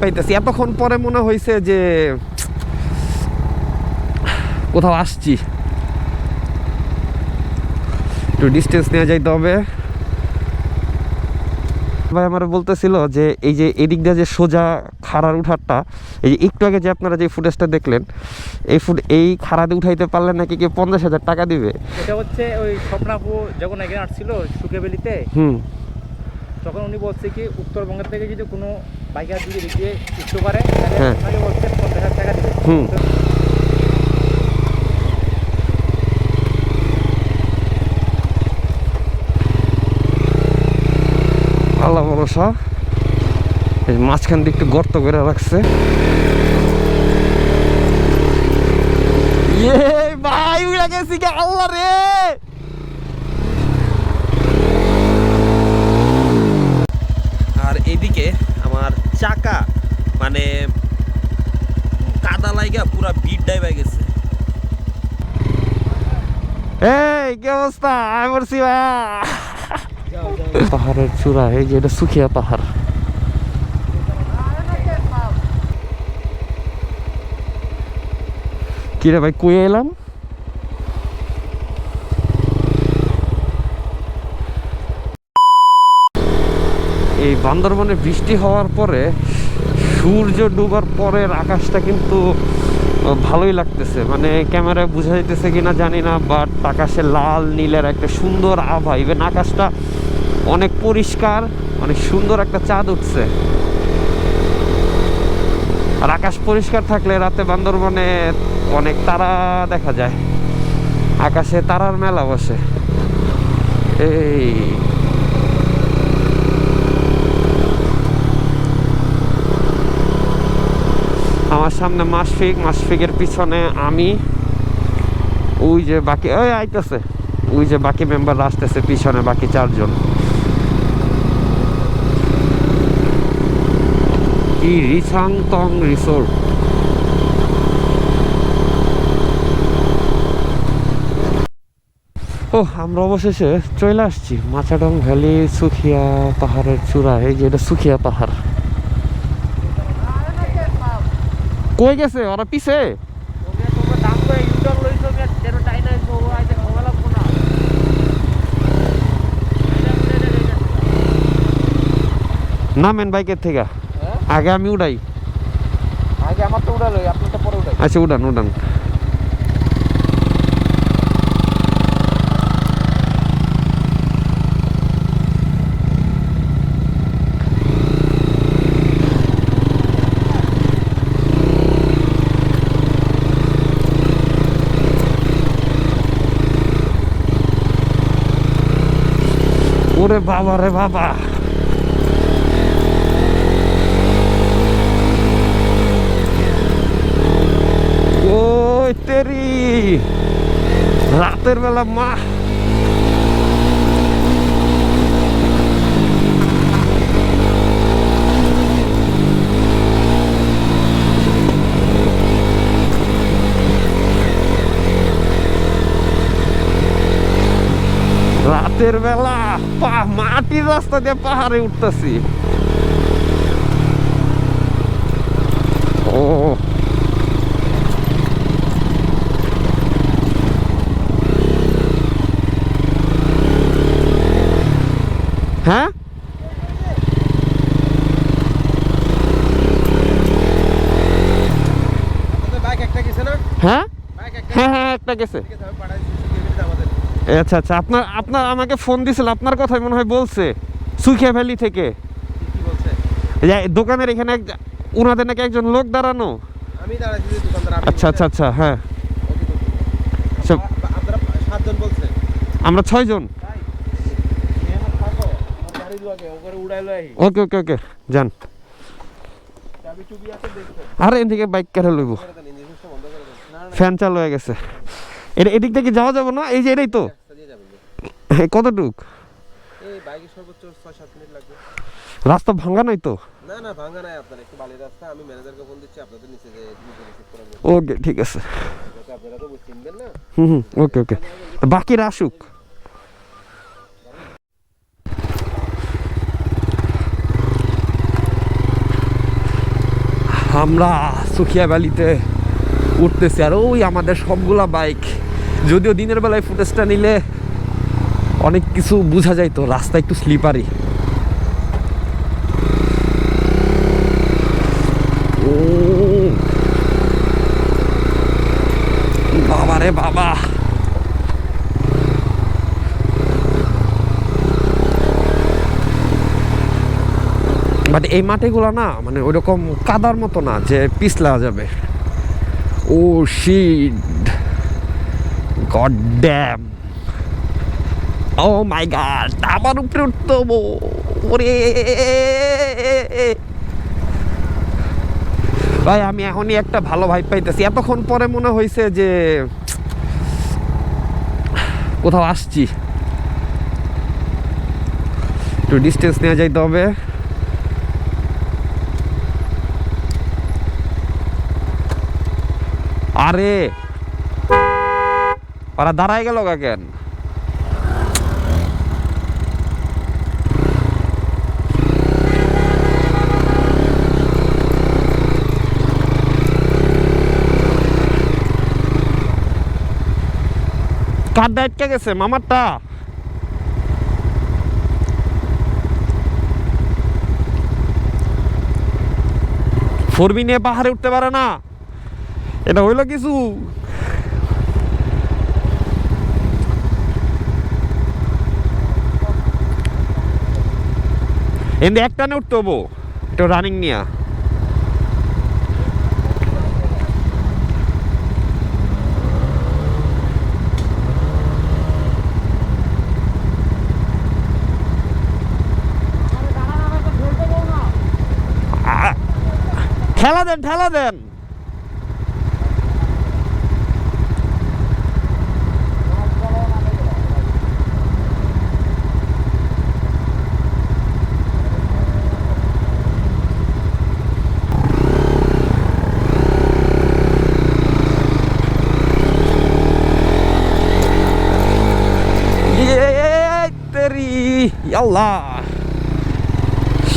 পাইতেছি। এতক্ষণ পরে মনে হয়েছে যে কোথাও আসছি। একটু ডিস্টেন্স নিয়ে যাইতে হবে। ভাই আমার বলতেছিল যে এই যে এদিক দিয়ে যে সোজা খাড়ার উঠারটা এই যে একটু আগে যে আপনারা যে ফুটেজটা দেখলেন এই ফুট এই খাড়াতে উঠাইতে পারলে নাকি কি পঞ্চাশ হাজার টাকা দিবে? এটা হচ্ছে ওই স্বপ্নাপু যখন এখানে আসছিল সুকেবেলিতে হুম। তখন উনি বলছে কি উত্তরবঙ্গের থেকে যদি কোনো বাইকার যদি দেখিয়ে উঠতে পারে তাহলে হ্যাঁ। বলছে পঞ্চাশ হাজার টাকা দিবে। আল্লাহ ভরসা এই মাঝখান দিয়ে একটু গর্ত করে রাখছে। ইয়ে ভাই উড়ে গেছি কে আল্লাহ রে আর এদিকে আমার চাকা মানে কাদা লাইগা পুরা বিট ডাইবা গেছে। এই, কি অবস্থা? আমি বলছি পাহাড়ের চূড়া, এই যে এটা সুখিয়া পাহাড়। কিরে ভাই কুয়ে এলাম? এই বান্দরবনে বৃষ্টি হওয়ার পরে সূর্য ডুবার পরের আকাশটা কিন্তু ভালোই লাগতেছে। মানে ক্যামেরায় বোঝা যাইতেছে কিনা জানি না বাট আকাশে লাল, নীলের একটা সুন্দর আভা। ইভেন আকাশটা অনেক পরিষ্কার, অনেক সুন্দর একটা চাঁদ উঠছে। আর আকাশ পরিষ্কার থাকলে রাতে বান্দরবনে অনেক তারা দেখা যায়। আকাশে তারার মেলা বসে। এই সামনে মাসফিক, মাসফিকের পিছনে আমি, ওই যে বাকি, ওই আইতেছে, ওই যে বাকি মেম্বার আসতেছে পিছনে বাকি চারজন। কি রিসাং টং রিসোর্ট ও আমরা অবশেষে চলে আসছি মাচাডং ভ্যালি সুখিয়া পাহাড়ের চূড়া এই যে এটা সুখিয়া পাহাড় কই গেছে ওরা পিছে ওকে তোমরা দাম করে ইউটার লইছো কে যেন টাই নাই ও আইতে খাওয়া লাগবো না গেছে? ওরা পিছে? নামেন বাইকের থেকে। হ্যাঁ? আগে আমি উড়াই। আগে আমার তো উড়ালো আপনার তো পরে উড়াই। আচ্ছা উড়ান উড়ান। ওরে বাবা রে বাবা। ওই তেরি রাতের বেলা মা রাতের বেলা পা মাটির রাস্তা দিয়ে পাহাড়ে উঠতেছি। ও। হ্যাঁ? বাইক একটা গেছে না? হ্যাঁ? বাইক একটা হ্যাঁ হ্যাঁ একটা গেছে গেছে আমি পাঠাইছি সুকেবেলিতে আমাদের এ, আচ্ছা আচ্ছা আপনার আপনার আমাকে ফোন দিছিল আপনার কথাই মনে হয় বলছে সুখিয়া ভ্যালি থেকে। দোকানের এখানে এক ওনাদের নাকি একজন লোক দাঁড়ানো। আচ্ছা আচ্ছা আচ্ছা হ্যাঁ। সব বলছে? আমরা ছয়জন। ওকে ওকে ওকে যান। আছে এদিকে বাইক কেটে লইব। ফ্যান চালু হয়ে গেছে। এটা এদিক থেকে যাওয়া যাবে না? এই যে এটাই তো। কতটুক? রাস্তা ভাঙা নাই তো? না না ভাঙা নাই আপনার। একটু বালি রাস্তা। আমি ম্যানেজারকে ফোন দিচ্ছি আপনাদের নিচে যে নিচে রিসিভ করে নেবেন ওকে ঠিক আছে। আপনারা তো চিনবেন না। হুম হুম ওকে ওকে। বাকিরা আসুক। আমরা সুখিয়া ভ্যালিতে উঠতেছি আর ওই আমাদের সবগুলা বাইক। যদিও দিনের বেলায় ফুটেজটা নিলে অনেক কিছু বোঝা যায় তো রাস্তা একটু স্লিপারি বাবা রে বাবা। বাট এই মাটিগুলো না মানে ওইরকম কাদার মতো না, যে পিছলা যাবে। ও shit god damn oh my god আমার উপরে উঠতে। ওরে। ভাই, আমি এখনই একটা ভালো ভাই পাইতেছি। এতক্ষণ পরে মনে হয়েছে যে কোথাও আসছি। একটু ডিস্টেন্স নেওয়া যাইতে হবে। আরে। ওরা দাঁড়ায় গেল কেন? কার দায়িত্বে গেছে? মামারটা? ফোরবি নিয়ে পাহাড়ে উঠতে পারে না। এটা হইল কিছু? এমনি একটানে উঠতে হব এটা রানিং নিয়া। ঠেলা দেন ঠেলা দেন ইয়ে,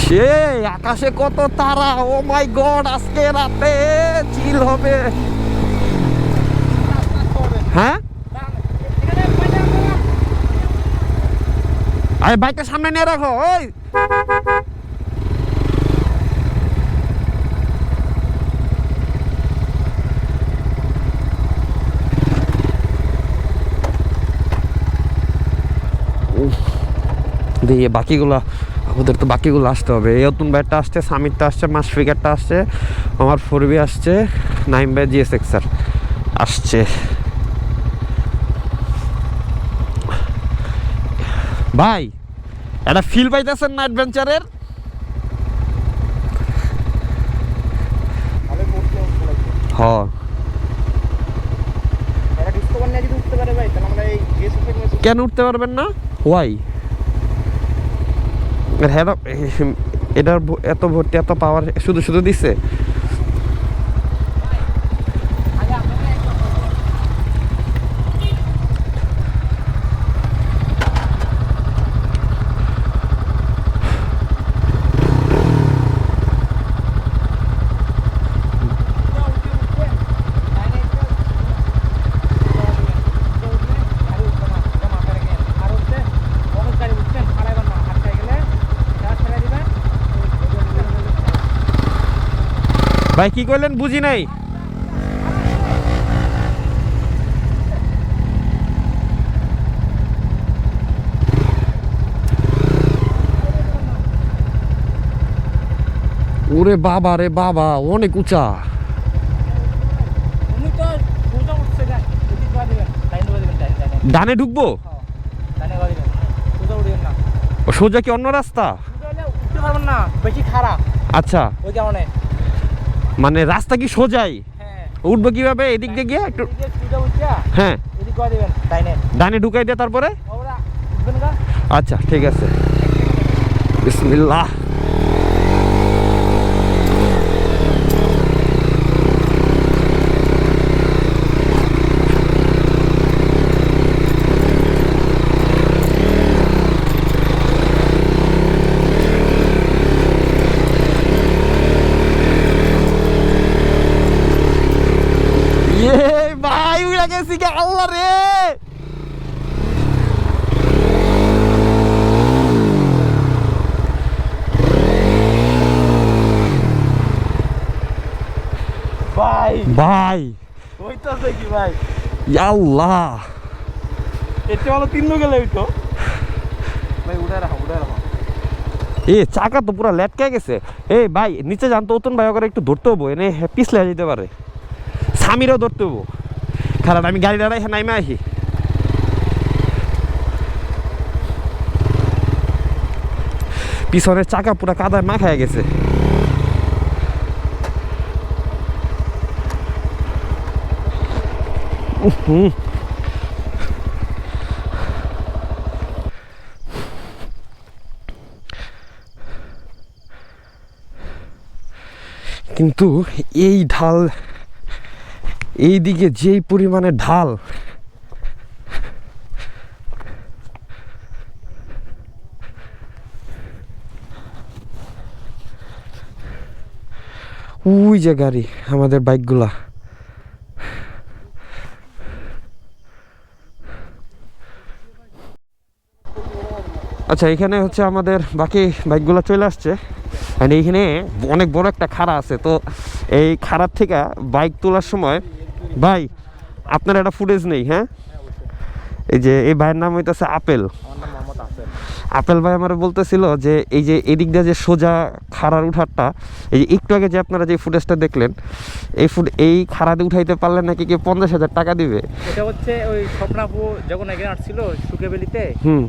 সে আকাশে কত তারা, ও মাই গড, আজকে রাতে চিল হবে। হ্যাঁ? আরে বাইকটা সামনে নিয়ে রাখো, ওই। দিয়ে বাকিগুলো আমাদের তো বাকিগুলো আসতে হবে। এই নতুন ব্যাটটা আসছে সামিরটা আসছে মাসফিকারটা আসছে আমার ফোরবি আসছে নাইম বাই জিএস এক্সার আসছে। ভাই একটা ফিল পাইতেছেন না অ্যাডভেঞ্চারের হ। কেন উঠতে পারবেন না? ওয়াই হ্যাঁ এটার এত ভর্তি এত পাওয়ার শুধু শুধু দিছে? ভাই কি করলেন? বুঝি নাই। ওরে বাবা রে বাবা অনেক উঁচা। ডানে ঢুকবো? সোজা কি অন্য রাস্তা? উঠতে পারবেন না বেশি খারাপ আচ্ছা। ওই কারণে মানে রাস্তা কি সোজাই? হ্যাঁ। উঠবো কীভাবে? এদিক দিয়ে গিয়ে একটু হ্যাঁ। ডানে ঢুকাই দিয়ে তারপরে? আচ্ছা ঠিক আছে। বিসমিল্লাহ গেছি গে আল্লাহ রে ভাই। হইতাছে কি ভাই? আল্লাহ এতে ভালো তিন গেলে হইতো। ভাই উঠে রাখো উঠে রাখো। এ চাকা তো পুরো লেটকে গেছে। এই ভাই নিচে জানতো অতন ভাই ওকে একটু ধরতে হব এনে পিছলে যেতে পারে। স্বামীরও ধরতে হব। খারাপ আমি গাড়ি দাঁড়াই হ্যাঁ নাইমে আসি। পিছনের চাকা পুরো কাদায় মা খায় গেছে। কিন্তু এই ঢাল এই দিকে যেই পরিমাণে ঢাল ওই যে গাড়ি আমাদের বাইকগুলা আচ্ছা এখানে হচ্ছে আমাদের বাকি বাইকগুলো চলে আসছে। আর এইখানে অনেক বড় একটা খাড়া আছে। তো এই খাড়ার থেকে বাইক তোলার সময় ভাই আপনার একটা ফুটেজ নেই হ্যাঁ? এই যে এই ভাইয়ের নাম হইতেছে আপেল। আপেল। ভাই আমার বলতেছিল যে এই যে এদিক দিয়ে যে সোজা খাড়ার উঠারটা এই যে একটু আগে যে আপনারা যে ফুটেজটা দেখলেন এই ফুট এই খাড়াতে উঠাইতে পারলে নাকি কি পঞ্চাশ হাজার টাকা দিবে? এটা হচ্ছে ওই স্বপ্নাপু যখন এখানে আসছিল সুকেবেলিতে হুম।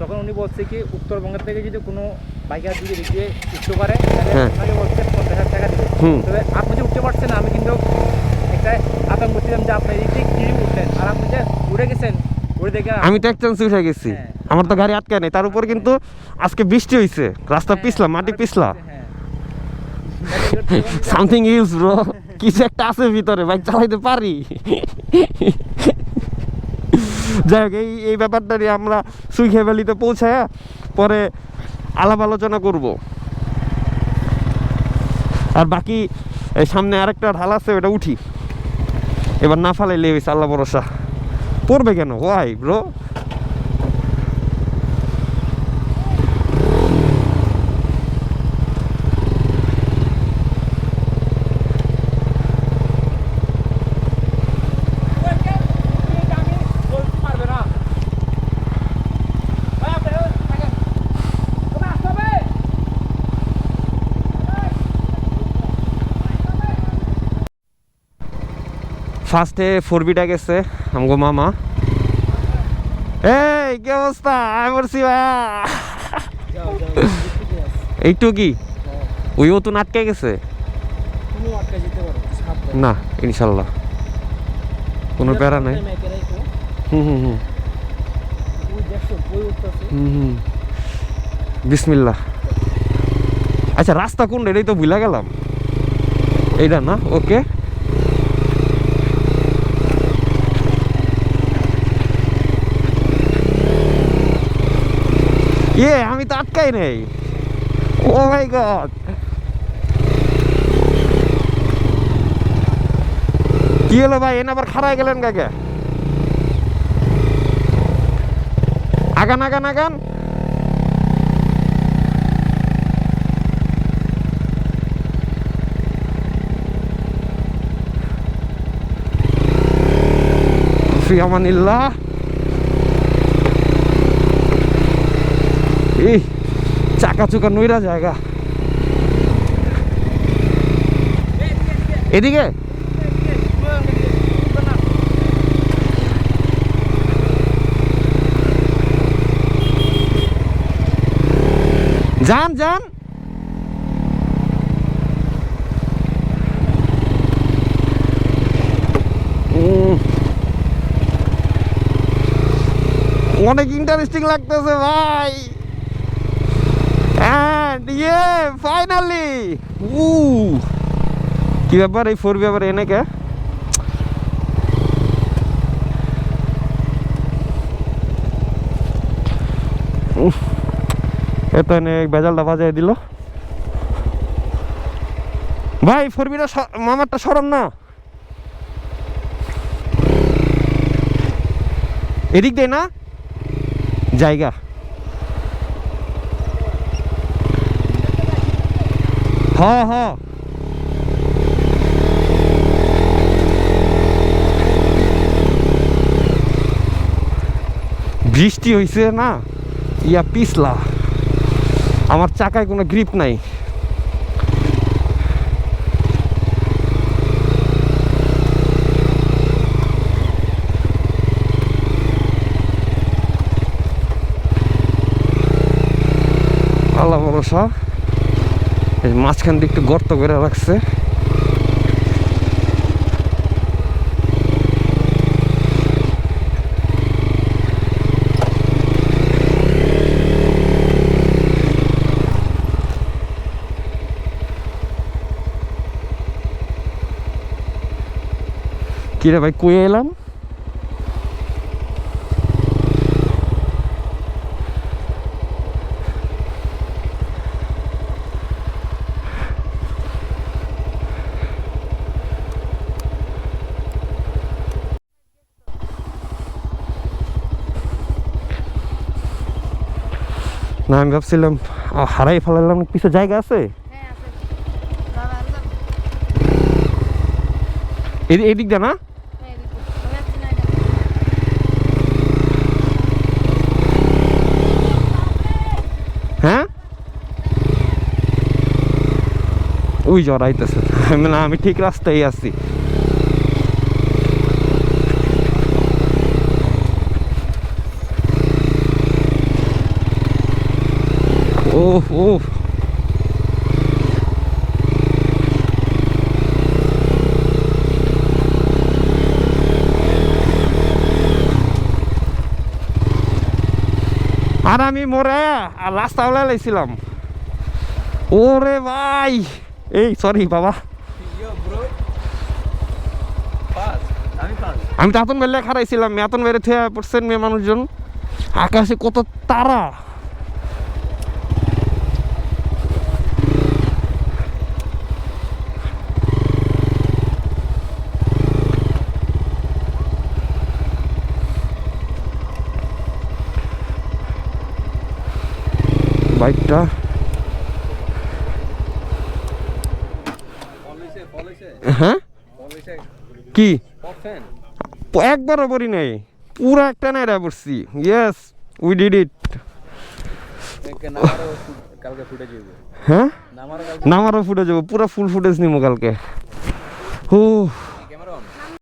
তখন উনি বলছে কি উত্তরবঙ্গের থেকে যদি কোনো বাইকার যদি রিক্সে উঠতে পারে তাহলে হ্যাঁ। বলছে পঞ্চাশ হাজার টাকা দিবে। তবে আপনি যে উঠতে পারছেন আমি কিন্তু একটা আতঙ্ক ছিলাম যে আপনি এই দিক কিনে উঠলেন আর আপনি যে উঠে গেছেন আমি তো এক চান্স উঠে গেছি হ্যাঁ। আমার তো গাড়ি আটকায় নেই তার উপর কিন্তু আজকে বৃষ্টি হয়েছে রাস্তা হ্যাঁ, পিছলা মাটি পিছলা। সামথিং ইউজ ব্রো কিছু একটা আছে ভিতরে বাইক চালাইতে পারি যাই হোক, এই এই ব্যাপারটা নিয়ে আমরা সুইখে ভ্যালিতে পৌঁছায় পরে আলাপ আলোচনা করব। আর বাকি, এই সামনে আরেকটা ঢাল আছে ওটা উঠি। এবার না ফালাইলে আল্লাহ ভরসা। পড়বে কেন? ওয়াই ব্রো পারবে না ভাই আপনি থাকেন তুমি আসতে হবে ফার্স্টে ফোর বিটা গেছে, আমগো মামা। এই, কি অবস্থা? আমি যাও এইটু কি? ওই ও তো আটকে গেছে? না, ইনশাল্লাহ। কোনো প্যারা নাই। হুম হুম হুম। হুম হুম। বিসমিল্লাহ। আচ্ছা রাস্তা কোন এটাই তো ভুলে গেলাম। এইটা না? ওকে। ইয়ে আমি তো আটকাই নেই। Oh my god. কি হলো ভাই? এনে আবার খারাই গেলেন কাকে? আগান আগান আগান। ফি আমানিল্লাহ। এই চাকা চুকা নইরা জায়গা। এদিকে? যান যান। অনেক ইন্টারেস্টিং লাগতেছে ভাই অ্যান্ড ইয়ে ফাইনালি উ কি ব্যাপার? এই ফোর ব্যাপার এনে কে উফ, এ তো এনে বেজালটা বাজাই দিল। ভাই ফোর বিটা মামারটা সরম না। এদিক দেয় না? জায়গা। হ হ বৃষ্টি হয়েছে না ইয়া পিছলা। আমার চাকায় কোনো গ্রিপ নাই। আল্লাহ ভরসা। মাঝখান দিয়ে একটু গর্ত করে রাখছে। কিরে ভাই কুয়ে এলাম না আমি ভাবছিলাম হারাই ফেলালাম কিছু জায়গা আছে? হ্যাঁ এদিক দা না? হ্যাঁ হ্যাঁ? ওই আমি না আমি ঠিক রাস্তায় আছি। ও ও আর আমি মোরে আর রাস্তা হলে লাইছিলাম। ওরে ভাই। এই সরি বাবা। আমি তো হাতন বেলে খারাইছিলাম মেতন বেড়ে থেকে পড়ছেন মেয়ে মানুষজন। আকাশে কত তারা। বাইকটা হ্যাঁ? কি? একবারও পড়ি নাই। পুরো একটা নাইরা পড়ছি। ইয়েস উই ডিড ইট হ্যাঁ? নামারও ফুটে যাব পুরো ফুল ফুটেজ নিবো কালকে। ও